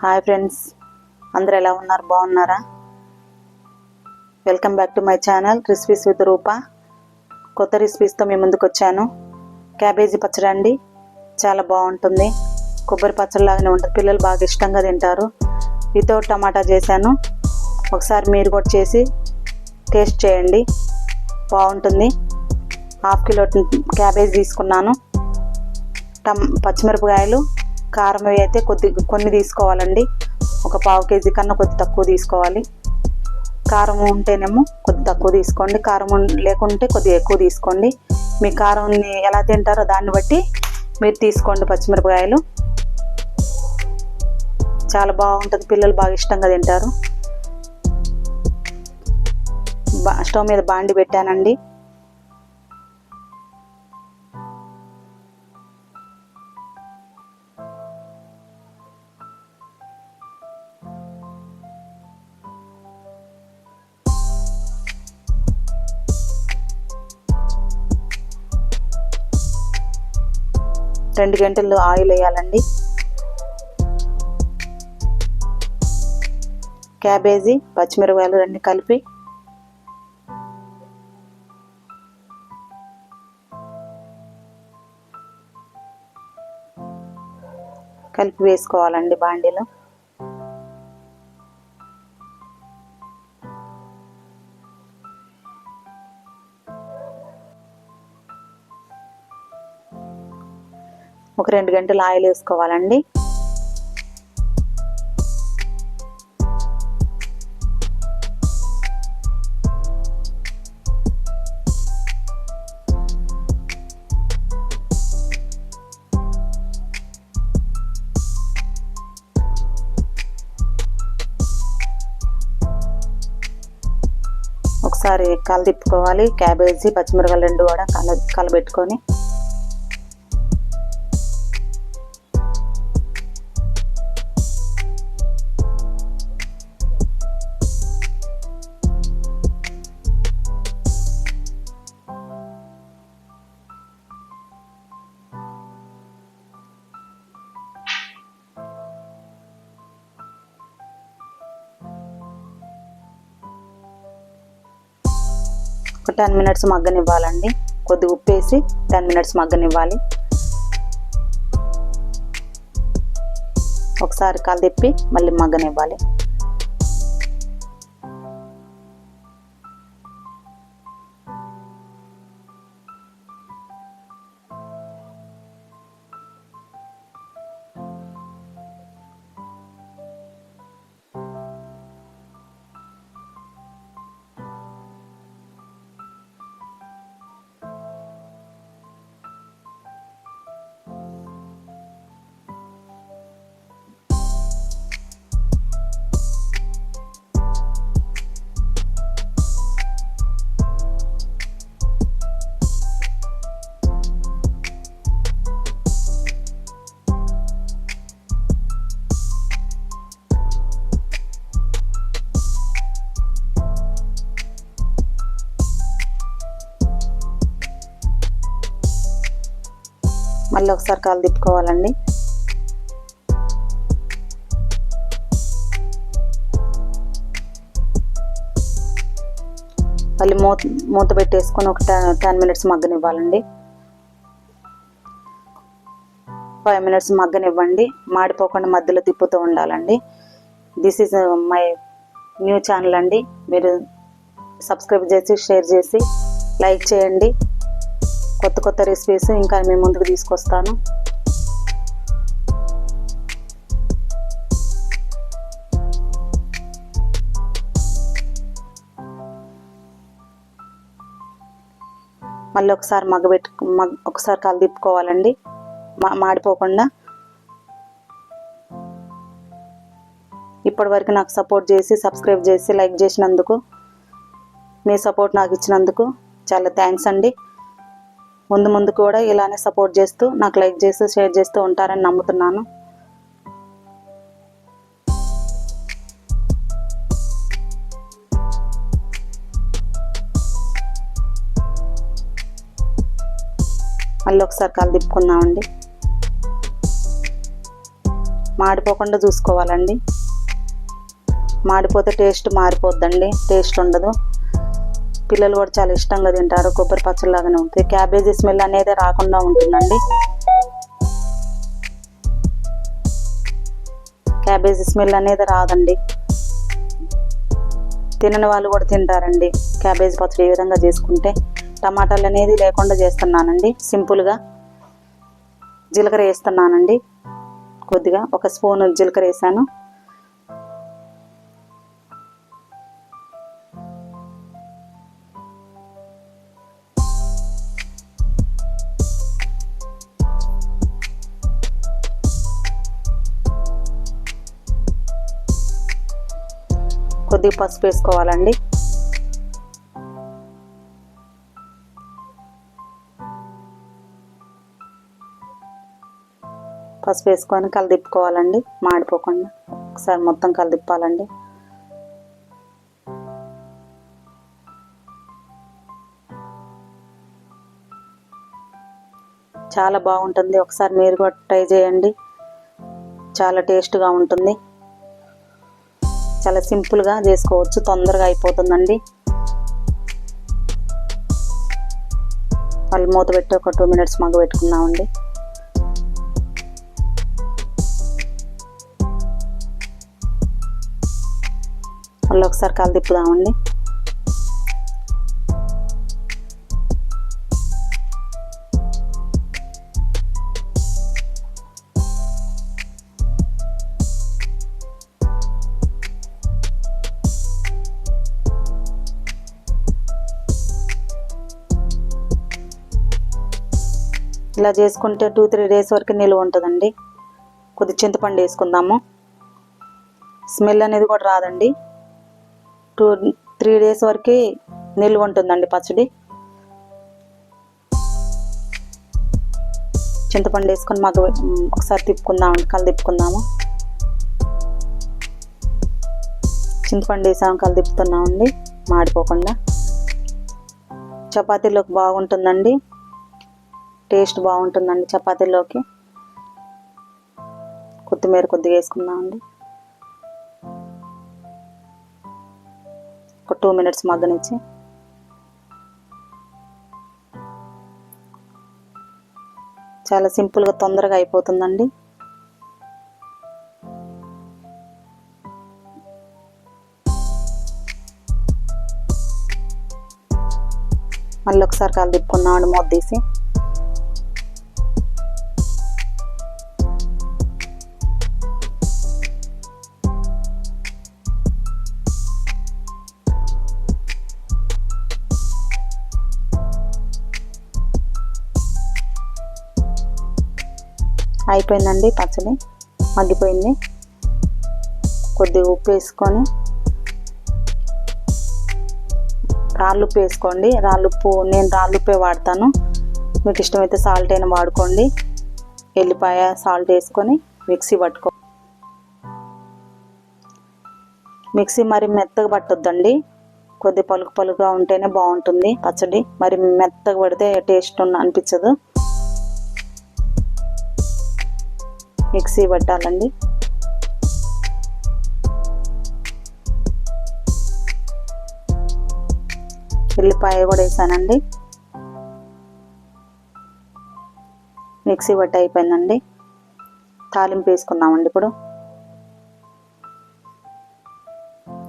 Hi friends అందరు ఎలా ఉన్నారు? బాగున్నారా? Welcome back to my channel recipes with Rupa కొత్త రెసిపీస్తో మీ ముందుకు వచ్చాను. క్యాబేజీ పచ్చడి అండి. చాలా బాగుంటుంది. కొబ్బరి పచ్చడిలాగానే ఉంటుంది. పిల్లలు బాగా ఇష్టంగా తింటారు. వితౌట్ టమాటా చేశాను. ఒకసారి మీరు కూడా చేసి టేస్ట్ చేయండి. బాగుంటుంది. హాఫ్ కిలో క్యాబేజ్ తీసుకున్నాను. టమ్ పచ్చిమిరపకాయలు కారం అయితే కొద్ది కొన్ని తీసుకోవాలండి. ఒక పావు కేజీ కన్నా కొద్ది తక్కువ తీసుకోవాలి. కారం ఉంటేనేమో కొద్ది తక్కువ తీసుకోండి. కారం లేకుంటే కొద్దిగా ఎక్కువ తీసుకోండి. మీ కారంని ఎలా తింటారో దాన్ని బట్టి మీరు తీసుకోండి పచ్చిమిరపకాయలు. చాలా బాగుంటుంది. పిల్లలు బాగా ఇష్టంగా తింటారు. బా స్టవ్ మీద బాండి పెట్టానండి. రెండు గంటలు ఆయిల్ వేయాలండి. క్యాబేజీ పచ్చిమిరపకాయలు రెండు కలిపి కలిపి వేసుకోవాలండి బాండీలో. ఒక రెండు గంటలు ఆయిల్ వేసుకోవాలండి. ఒకసారి కల తిప్పుకోవాలి. క్యాబేజీ పచ్చిమిరపకాయలు రెండు కూడా కల కలబెట్టుకొని ఒక టెన్ మినిట్స్ మగ్గనివ్వాలండి. కొద్దిగా ఉప్పు వేసి టెన్ మినిట్స్ మగ్గనివ్వాలి. ఒకసారి కాలు తిప్పి మళ్ళీ మగ్గనివ్వాలి. మళ్ళీ ఒకసారి కాలు తిప్పుకోవాలండి. మళ్ళీ మూత మూత పెట్టేసుకొని ఒక టెన్ మినిట్స్ మగ్గనివ్వాలండి. ఫైవ్ మినిట్స్ మగ్గనివ్వండి. మాడిపోకుండా మధ్యలో తిప్పుతూ ఉండాలండి. This is uh, my new channel అండి. మీరు సబ్స్క్రైబ్ చేసి షేర్ చేసి లైక్ చేయండి. కొత్త కొత్త రెసిపీస్ ఇంకా మేము ముందుకు తీసుకొస్తాను. మళ్ళీ ఒకసారి మగ్గబెట్టు మగ్ ఒకసారి కలదిప్పుకోవాలండి మా మాడిపోకుండా. ఇప్పటి వరకు నాకు సపోర్ట్ చేసి సబ్స్క్రైబ్ చేసి లైక్ చేసినందుకు మీ సపోర్ట్ నాకు ఇచ్చినందుకు చాలా థ్యాంక్స్ అండి. ముందు ముందు కూడా ఇలానే సపోర్ట్ చేస్తూ నాకు లైక్ చేస్తూ షేర్ చేస్తూ ఉంటారని నమ్ముతున్నాను. మళ్ళీ ఒకసారి కాలు తిప్పుకుందామండి. మాడిపోకుండా చూసుకోవాలండి. మాడిపోతే టేస్ట్ మారిపోద్దండి టేస్ట్ ఉండదు. పిల్లలు కూడా చాలా ఇష్టంగా తింటారు కొబ్బరి పచ్చడి లాగానే ఉంటుంది. క్యాబేజీ స్మెల్ అనేది రాకుండా ఉంటుందండి. క్యాబేజీ స్మెల్ అనేది రాదండి. తినని వాళ్ళు కూడా తింటారండి. క్యాబేజీ పచ్చడి ఈ విధంగా చేసుకుంటే టమాటాలు అనేది లేకుండా చేస్తున్నానండి. సింపుల్గా జీలకర్ర వేస్తున్నానండి. కొద్దిగా ఒక స్పూన్ జీలకర్ర వేసాను. కొద్దిగా పసుపు వేసుకోవాలండి. పసుపు వేసుకొని కలిదిప్పుకోవాలండి మాడిపోకుండా. ఒకసారి మొత్తం కలిదిప్పాలండి. చాలా బాగుంటుంది. ఒకసారి మీరు కూడా ట్రై చేయండి. చాలా టేస్ట్గా ఉంటుంది. చాలా సింపుల్గా చేసుకోవచ్చు తొందరగా అయిపోతుందండి. వాళ్ళు మూత పెట్టి ఒక టూ మినిట్స్ మగ్గ పెట్టుకుందామండి మళ్ళీ ఒకసారి కాలు ఇలా చేసుకుంటే టూ త్రీ డేస్ వరకు నిలువ ఉంటుందండి. కొద్ది చింతపండు వేసుకుందాము. స్మెల్ అనేది కూడా రాదండి. టూ త్రీ డేస్ వరకు నిల్వ ఉంటుందండి పచ్చడి. చింతపండు వేసుకొని మాకు ఒకసారి తిప్పుకుందాం కళ్ళు తిప్పుకుందాము. చింతపండు వేసాము కళ్ళు తిప్పుతున్నామండి. మాడిపోకుండా. చపాతీలోకి బాగుంటుందండి. టేస్ట్ బాగుంటుందండి చపాతీలోకి. కొత్తిమీర కొద్దిగా వేసుకుందామండి. ఒక టూ మినిట్స్ మగ్గనిచ్చి. చాలా సింపుల్గా తొందరగా అయిపోతుందండి. మళ్ళీ ఒకసారి కాలు తిప్పుకున్నామండి మూత తీసి. అయిపోయిందండి పచ్చడి. మగ్గిపోయింది. కొద్దిగా ఉప్పు వేసుకొని రాళ్ళుప్పు వేసుకోండి. రాళ్ళుప్పు నేను రాళ్ళుప్పే వాడతాను. మీకు ఇష్టమైతే సాల్ట్ అయినా వాడుకోండి. ఎల్లిపాయ సాల్ట్ వేసుకొని మిక్సీ పట్టుకో మిక్సీ మరి మెత్తగా పట్టొద్దండి. కొద్ది పలుకు పలుకుగా ఉంటేనే బాగుంటుంది పచ్చడి. మరి మెత్తగా పడితే టేస్ట్ ఉన్న అనిపించదు. మిక్సీ పట్టాలండి. ఉల్లిపాయ కూడా వేసానండి. మిక్సీ పట్టి అయిపోయిందండి. తాలింపు వేసుకుందామండి ఇప్పుడు.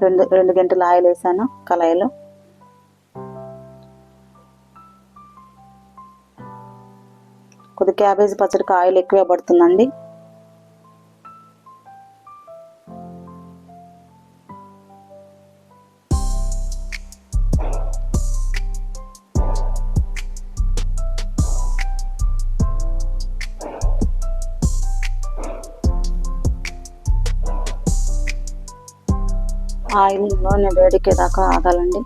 రెండు రెండు గంటలు ఆయిల్ వేసాను కళాయిలో. కొద్ది క్యాబేజీ పచ్చడికి ఆయిల్ ఎక్కువే పడుతుందండి. ఆయిల్ నూనె వేడికేదాకా ఆగాలండి.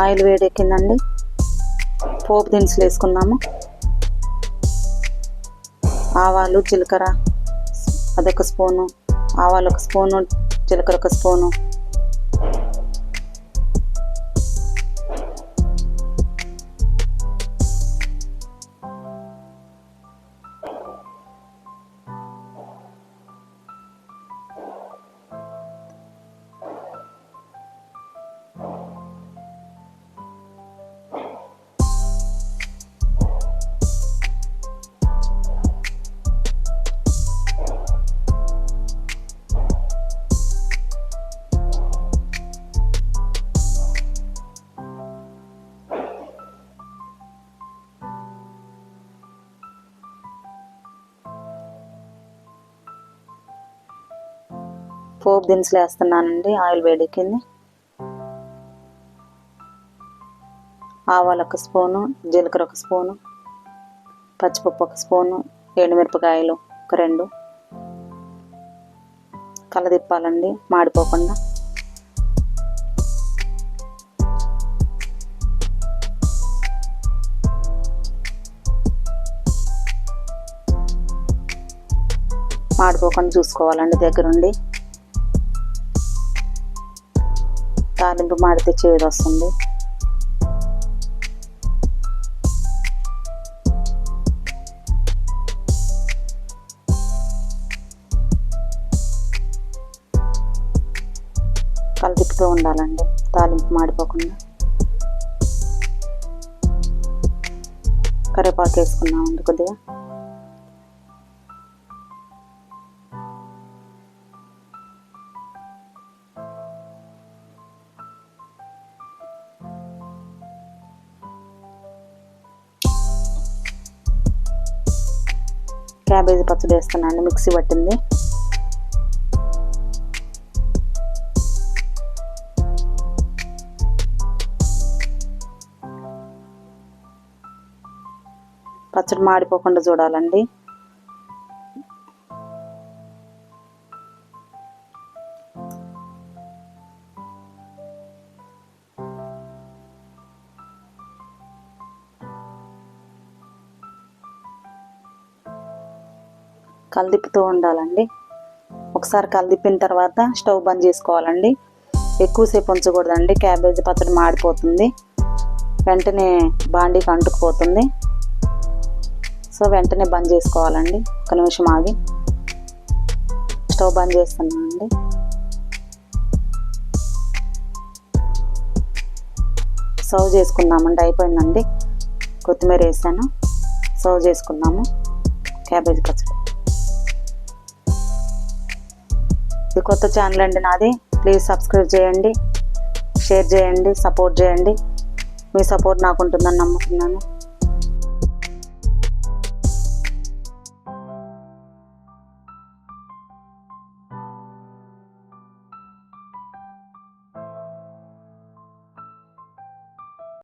ఆయిల్ వేడెక్కిందండి. పోపు దినుసులు వేసుకుందాము ఆవాలు జీలకర్ర అదొక స్పూను ఆవాలు ఒక స్పూను జీలకర్ర ఒక స్పూను దినుసులు వేస్తున్నానండి ఆయిల్ వేడెక్కింది. ఆవాలు ఒక స్పూను జీలకర్ర ఒక స్పూను పచ్చిపప్పు ఒక స్పూను ఎండుమిరపకాయలు ఒక రెండు. కలదిప్పాలండి మాడిపోకుండా. మాడిపోకుండా చూసుకోవాలండి దగ్గరుండి. తాలింపు మాడితే చేదు వస్తుంది. కలిపిస్తూ ఉండాలండి తాలింపు మాడిపోకుండా. కరివేపాకు వేసుకున్నామండి కొద్దిగా. క్యాబేజీ పచ్చడి వేస్తున్నాను మిక్సీ పట్టింది. పచ్చడి మాడిపోకుండా చూడాలండి. కలిదిప్పుతూ ఉండాలండి. ఒకసారి కలిదిప్పిన తర్వాత స్టవ్ బంద్ చేసుకోవాలండి. ఎక్కువసేపు ఉంచకూడదండి. క్యాబేజీ పచ్చడి మాడిపోతుంది. వెంటనే బాండీకి అంటుకుపోతుంది. సో వెంటనే బంద్ చేసుకోవాలండి. ఒక నిమిషం ఆగి. స్టవ్ బంద్ చేస్తున్నానండి. సర్వ్ చేసుకుందామండి. అయిపోయిందండి. కొత్తిమీర వేసాను. సర్వ్ చేసుకుందాము. క్యాబేజీ పచ్చడి. ఇది కొత్త ఛానల్ అండి నాది ప్లీజ్ సబ్స్క్రైబ్ చేయండి షేర్ చేయండి సపోర్ట్ చేయండి. మీ సపోర్ట్ నాకు ఉంటుందని నమ్ముతున్నాను.